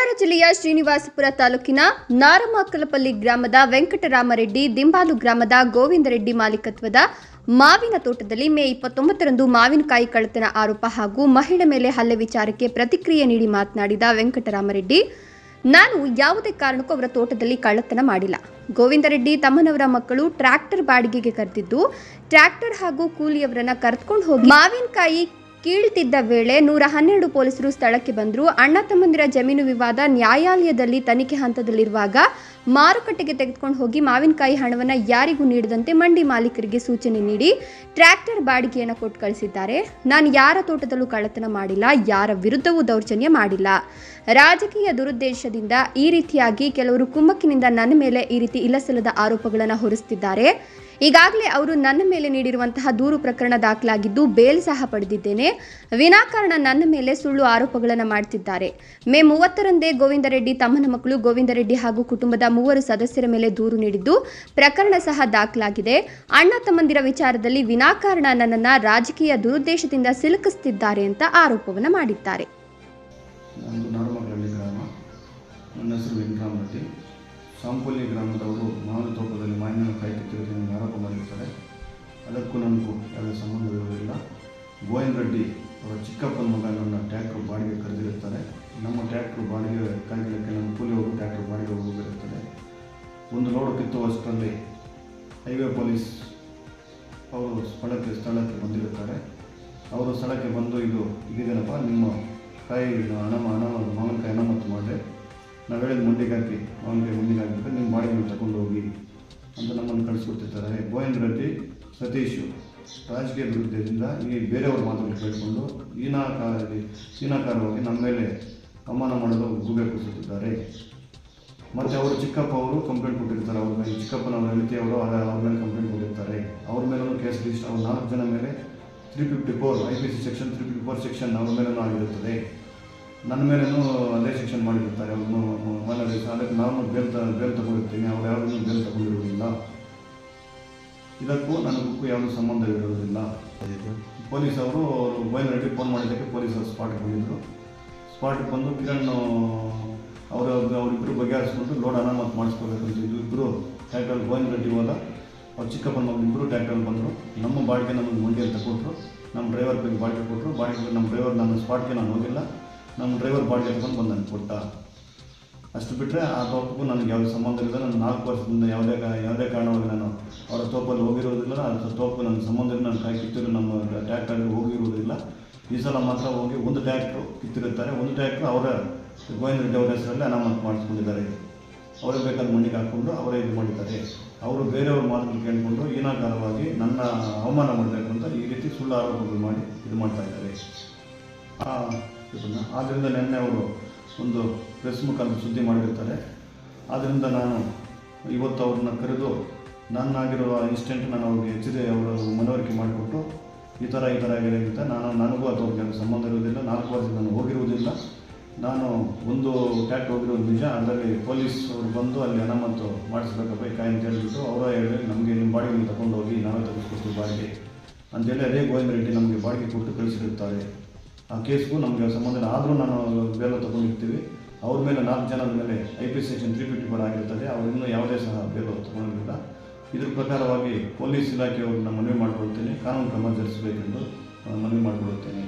ಕೋಲಾರ ಜಿಲ್ಲೆಯ ಶ್ರೀನಿವಾಸಪುರ ತಾಲೂಕಿನ ನಾರಮಾಕಲಪಲ್ಲಿ ಗ್ರಾಮದ ವೆಂಕಟರಾಮರೆಡ್ಡಿ ದಿಂಬಾಲು ಗ್ರಾಮದ ಗೋವಿಂದರೆಡ್ಡಿ ಮಾಲೀಕತ್ವದ ಮಾವಿನ ತೋಟದಲ್ಲಿ ಮೇ ಇಪ್ಪತ್ತೊಂಬತ್ತರಂದು ಮಾವಿನಕಾಯಿ ಕಳ್ಳತನ ಆರೋಪ ಹಾಗೂ ಮಹಿಳೆ ಮೇಲೆ ಹಲ್ಲೆ ವಿಚಾರಕ್ಕೆ ಪ್ರತಿಕ್ರಿಯೆ ನೀಡಿ ಮಾತನಾಡಿದ ವೆಂಕಟರಾಮರೆಡ್ಡಿ, ನಾನು ಯಾವುದೇ ಕಾರಣಕ್ಕೂ ಅವರ ತೋಟದಲ್ಲಿ ಕಳ್ಳತನ ಮಾಡಿಲ್ಲ. ಗೋವಿಂದರೆಡ್ಡಿ ತಮ್ಮನವರ ಮಕ್ಕಳು ಟ್ರ್ಯಾಕ್ಟರ್ ಬಾಡಿಗೆಗೆ ಕರೆದಿದ್ದು, ಟ್ರ್ಯಾಕ್ಟರ್ ಹಾಗೂ ಕೂಲಿಯವರನ್ನ ಕರೆದುಕೊಂಡು ಹೋಗಿ ಮಾವಿನಕಾಯಿ ಕೀಳ್ತಿದ್ದ ವೇಳೆ ನೂರ ಹನ್ನೆರಡು ಪೊಲೀಸರು ಸ್ಥಳಕ್ಕೆ ಬಂದರು. ಅಣ್ಣ ತಮ್ಮಂದಿರ ಜಮೀನು ವಿವಾದ ನ್ಯಾಯಾಲಯದಲ್ಲಿ ತನಿಖೆ ಹಂತದಲ್ಲಿರುವಾಗ ಮಾರುಕಟ್ಟೆಗೆ ತೆಗೆದುಕೊಂಡು ಹೋಗಿ ಮಾವಿನಕಾಯಿ ಹಣವನ್ನು ಯಾರಿಗೂ ನೀಡದಂತೆ ಮಂಡಿ ಮಾಲೀಕರಿಗೆ ಸೂಚನೆ ನೀಡಿ ಟ್ರ್ಯಾಕ್ಟರ್ ಬಾಡಿಗೆಯನ್ನು ಕೊಟ್ಟು ಕಳಿಸಿದ್ದಾರೆ. ನಾನು ಯಾರ ತೋಟದಲ್ಲೂ ಕಳ್ಳತನ ಮಾಡಿಲ್ಲ, ಯಾರ ವಿರುದ್ಧವೂ ದೌರ್ಜನ್ಯ ಮಾಡಿಲ್ಲ. ರಾಜಕೀಯ ದುರುದ್ದೇಶದಿಂದ ಈ ರೀತಿಯಾಗಿ ಕೆಲವರು ಕುಮ್ಮಕ್ಕಿನಿಂದ ನನ್ನ ಮೇಲೆ ಈ ರೀತಿ ಇಲ್ಲಸಲ್ಲದ ಆರೋಪಗಳನ್ನು ಹೊರಿಸ್ತಿದ್ದಾರೆ. ಈಗಾಗಲೇ ಅವರು ನನ್ನ ಮೇಲೆ ನೀಡಿರುವಂತಹ ದೂರು ಪ್ರಕರಣ ದಾಖಲಾಗಿದ್ದು ಬೇಲ್ ಸಹ ಪಡೆದಿದ್ದೇನೆ. ವಿನಾಕಾರಣ ನನ್ನ ಮೇಲೆ ಸುಳ್ಳು ಆರೋಪಗಳನ್ನು ಮಾಡ್ತಿದ್ದಾರೆ. ಮೇ ಮೂವತ್ತರಂದೇ ಗೋವಿಂದರೆಡ್ಡಿ ತಮ್ಮನ ಮಕ್ಕಳು ಗೋವಿಂದ ರೆಡ್ಡಿ ಹಾಗೂ ಕುಟುಂಬದ ಮೂವರು ಸದಸ್ಯರ ಮೇಲೆ ದೂರು ನೀಡಿದ್ದು ಪ್ರಕರಣ ಸಹ ದಾಖಲಾಗಿದೆ. ಅಣ್ಣ ತಮ್ಮಂದಿರ ವಿಚಾರದಲ್ಲಿ ವಿನಾಕಾರಣ ನನ್ನನ್ನು ರಾಜಕೀಯ ದುರುದ್ದೇಶದಿಂದ ಸಿಲುಕಿಸುತ್ತಿದ್ದಾರೆ ಅಂತ ಆರೋಪವನ್ನು ಮಾಡಿದ್ದಾರೆ. ಸಾಂಪಲ್ಲಿ ಗ್ರಾಮದವರು ಮಾವಿನ ತೋಟದಲ್ಲಿ ಮಾವಿನ ಕಾಯಿ ಕಿತ್ತಿರುವುದನ್ನು ಎಂದು ಆರೋಪ ಮಾಡಿರ್ತಾರೆ? ಅದಕ್ಕೂ ನಮಗೂ ಯಾವುದೇ ಸಂಬಂಧವಿರುವುದಿಲ್ಲ ಗೋವಿಂದ ರೆಡ್ಡಿ ಅವರ ಚಿಕ್ಕಪ್ಪನ ಮಗ ನನ್ನ ಟ್ಯಾಕ್ಟ್ರು ಬಾಡಿಗೆ ಕರೆದಿರುತ್ತಾರೆ. ನಮ್ಮ ಟ್ಯಾಕ್ಟ್ರು ಬಾಡಿಗೆ ಕಾಯ್ಕೊಳ್ಳೋಕ್ಕೆ ನಮ್ಮ ಕೂಲಿಯವರು ಟ್ಯಾಕ್ಟ್ರು ಬಾಡಿಗೆ ಹೋಗಿರುತ್ತದೆ. ಒಂದು ಲೋಡ್ ಕಿತ್ತುವಷ್ಟರಲ್ಲಿ ಹೈವೇ ಪೊಲೀಸ್ ಅವರು ಸ್ಥಳಕ್ಕೆ ಸ್ಥಳಕ್ಕೆ ಬಂದಿರುತ್ತಾರೆ. ಅವರು ಸ್ಥಳಕ್ಕೆ ಬಂದು ಇದು ಇದೇನಪ್ಪ? ನಿಮ್ಮ ಕಾಯಿ ಹಣ ಹಣ ಮಾವಿನಕಾಯಿ ಮತ್ತು ಮಾಡಿದೆ. ನಾವು ಹೇಳಿದ ಮುಂಡಿಗೆ ಹಾಕಿ ಅವನಿಗೆ ಮುಂಡಿಗೆ ಹಾಕಿಬಿಟ್ಟು ನಿಮ್ಮ ಬಾಡಿಗೆ ತಗೊಂಡು ಹೋಗಿ ಅಂತ ನಮ್ಮನ್ನು ಕಳಿಸ್ಕೊಡ್ತಿರ್ತಾರೆ ಗೋವಿಂದ ರೆಡ್ಡಿ ಸತೀಶು, ರಾಜಕೀಯ ವಿರುದ್ಧದಿಂದ ಈ ಬೇರೆಯವ್ರ ಮಾತುಗಳು ಕೇಳಿಕೊಂಡು ಹೀನಾಕಾರ ಹೀನಾಕಾರವಾಗಿ ನಮ್ಮ ಮೇಲೆ ಅವಮಾನ ಮಾಡಲು ಗೂಬೆ ಕೂರಿಸುತ್ತಿದ್ದಾರೆ. ಮತ್ತು ಅವರು ಚಿಕ್ಕಪ್ಪ ಅವರು ಕಂಪ್ಲೇಂಟ್ ಕೊಟ್ಟಿರ್ತಾರೆ. ಅವ್ರ ಮೇಲೆ ಚಿಕ್ಕಪ್ಪನವರ ಹೆಂಡತಿ ಅವ್ರ ಅವ್ರ ಮೇಲೆ ಕಂಪ್ಲೇಂಟ್ ಕೊಟ್ಟಿರ್ತಾರೆ. ಅವ್ರ ಮೇಲೂ ಕೇಸ್ ರಿಜಿಸ್ಟರ್ ಅವ್ರು ನಾಲ್ಕು ಜನ ಮೇಲೆ three fifty four I P C section three fifty four section ಅವ್ರ ಮೇಲೂ ಆಗಿರುತ್ತದೆ. ನನ್ನ ಮೇಲೇನೂ ಅದೇ ಶಿಕ್ಷಣ ಮಾಡಿರ್ತಾರೆ ಅವ್ರನ್ನು ಮನವಿ ಅದಕ್ಕೆ ನಾನು ಬೇಲ್ ತ ಬೇಲ್ ತಗೊಂಡಿರ್ತೀನಿ ಅವ್ರು ಯಾವುದನ್ನು ಬೇಲ್ ತಗೊಂಡಿರೋದಿಲ್ಲ. ಇದಕ್ಕೂ ನನಗೂ ಯಾವುದೂ ಸಂಬಂಧವಿರೋದಿಲ್ಲ ಪೊಲೀಸ್ ಅವರು ಮೊಬೈಲ್ ರೆಡ್ಡಿ ಫೋನ್ ಮಾಡಿದ್ದಕ್ಕೆ ಪೊಲೀಸರು ಸ್ಪಾಟ್ಗೆ ಬಂದಿದ್ದರು ಸ್ಪಾಟ್ಗೆ ಬಂದು ಕಿರಣ್, ಅವರ ಅವರಿಬ್ಬರು ಬಗೆಹರಿಸ್ಕೊಂಡು ಲೋಡ್ ಅನಾಮತ್ ಮಾಡಿಸ್ಕೋಬೇಕಂತ ಇದು ಇಬ್ಬರು ಟ್ಯಾಕ್ಟರ್ ಗೋವಿಂದ ರೆಡ್ಡಿ ಹೋದ. ಅವ್ರು ಚಿಕ್ಕಪ್ಪನ ಇಬ್ಬರು ಟ್ಯಾಕ್ಟರ್ ಬಂದರು. ನಮ್ಮ ಬಾಡಿಗೆ ನಮಗೆ ಮಂಡಿಯಲ್ಲಿ ತಗೊಟ್ರು ನಮ್ಮ ಡ್ರೈವರ್ ಬಗ್ಗೆ ಬಾಡಿಗೆ ಕೊಟ್ಟರು ಬಾಡಿಗೆ ನಮ್ಮ ಡ್ರೈವರ್ ನನ್ನ ಸ್ಪಾಟ್ಗೆ ನಾನು ಹೋಗಿಲ್ಲ. ನಮ್ಮ ಡ್ರೈವರ್ ಬಾಡಿ ಎತ್ಕೊಂಡು ಬಂದು ನನಗೆ ಕೊಟ್ಟ ಅಷ್ಟು ಬಿಟ್ಟರೆ ಆ ತೋಪಕ್ಕೂ ನನಗೆ ಯಾವುದೇ ಸಂಬಂಧ ಇಲ್ಲ ನಾನು ನಾಲ್ಕು ವರ್ಷದಿಂದ ಯಾವುದೇ ಯಾವುದೇ ಕಾರಣವಾಗಿ ನಾನು ಅವರ ತೋಪಲ್ಲಿ ಹೋಗಿರೋದಿಲ್ಲ ಆ ತೋಪು ನನ್ನ ಸಂಬಂಧ ಇಲ್ಲ ನನ್ನ ಕಿತ್ತಿರು ನಮ್ಮ ಟ್ಯಾಕ್ಟರ್ಗೆ ಹೋಗಿರುವುದಿಲ್ಲ ಈ ಸಲ ಮಾತ್ರ ಹೋಗಿ ಒಂದು ಟ್ಯಾಕ್ಟ್ರು ಕಿತ್ತಿರುತ್ತಾರೆ, ಒಂದು ಟ್ಯಾಕ್ಟ್ರು ಅವರ ಗೋವಿಂದ ರೆಡ್ಡಿ ಅವರ ಹೆಸರಲ್ಲಿ ಅನಾಮತ್ ಮಾಡಿಸ್ಕೊಂಡಿದ್ದಾರೆ. ಅವರೇ ಬೇಕಾದ ಮಣ್ಣಿಗೆ ಹಾಕ್ಕೊಂಡು ಅವರೇ ಇದು ಮಾಡಿದ್ದಾರೆ. ಅವರು ಬೇರೆಯವ್ರ ಮಾತನ್ನು ಕೇಳಿಕೊಂಡು ಏನಾಕಾರವಾಗಿ ನನ್ನ ಅವಮಾನ ಮಾಡಬೇಕು ಅಂತ ಈ ರೀತಿ ಸುಳ್ಳು ಆರೋಪಗಳು ಮಾಡಿ ಇದು ಮಾಡ್ತಾ ಇದ್ದಾರೆ. ಇದನ್ನ ಆದ್ದರಿಂದ ನಿನ್ನೆ ಅವರು ಒಂದು ಪ್ರೆಸ್ ಮುಖಾಂತರ ಸುದ್ದಿ ಮಾಡಿರ್ತಾರೆ. ಆದ್ದರಿಂದ ನಾನು ಇವತ್ತು ಅವ್ರನ್ನ ಕರೆದು ನನ್ನಾಗಿರುವ ಇನ್ಸ್ಟೆಂಟ್ ನಾನು ಅವ್ರಿಗೆ ಹೆಚ್ಚಿದೆ ಅವರು ಮನವರಿಕೆ ಮಾಡಿಕೊಟ್ಟು ಈ ಥರ ಈ ಥರ ಆಗಿದೆ ಅಂತ ನಾನು, ನನಗೂ ಅವ್ರಿಗೆ ಯಾವುದೇ ಸಂಬಂಧ ಇರುವುದಿಲ್ಲ. ನಾಲ್ಕು ವರ್ಷ ನಾನು ಹೋಗಿರುವುದಿಲ್ಲ. ನಾನು ಒಂದು ಟ್ಯಾಕ್ ಹೋಗಿರೋದು ನಿಜ, ಅದರಲ್ಲಿ ಪೊಲೀಸ್ ಅವರು ಬಂದು ಅಲ್ಲಿ ಅನಾಮಂತು ಮಾಡಿಸ್ಬೇಕಪ್ಪ ಈ ಕಾಯಿ ಅಂತ ಹೇಳಿಬಿಟ್ಟು ಅವರ ಹೇಳಿ ನಮಗೆ ನಿಮ್ಮ ಬಾಡಿಗೆ ತಗೊಂಡು ಹೋಗಿ ನಾವೇ ತೆಗೆದುಕೊಡ್ತೀವಿ ಬಾಡಿಗೆ. ಅಂತೇಳಿ ಅದೇ ಗೋವಿಂದ ರೆಡ್ಡಿ ನಮಗೆ ಬಾಡಿಗೆ ಕೊಟ್ಟು ಕಳಿಸಿರುತ್ತಾರೆ. ಆ ಕೇಸ್ಗೂ ನಮಗೆ ಸಂಬಂಧ ಆದರೂ ನಾನು ಬೇಲ ತೊಗೊಂಡಿರ್ತೀವಿ. ಅವ್ರ ಮೇಲೆ ನಾಲ್ಕು ಜನದ ಮೇಲೆ I P section three fifty four ಆಗಿರ್ತದೆ. ಅವ್ರು ಇನ್ನೂ ಯಾವುದೇ ಸಹ ಬೇಲ ತೊಗೊಂಡಿಲ್ಲ ಇದ್ರ ಪ್ರಕಾರವಾಗಿ ಪೊಲೀಸ್ ಇಲಾಖೆಯವ್ರನ್ನ ಮನವಿ ಮಾಡಿಕೊಳ್ತೇನೆ. ಕಾನೂನು ಕ್ರಮ ಜರುಗಿಸಬೇಕೆಂದು ಮನವಿ ಮಾಡಿಕೊಳ್ಳುತ್ತೇನೆ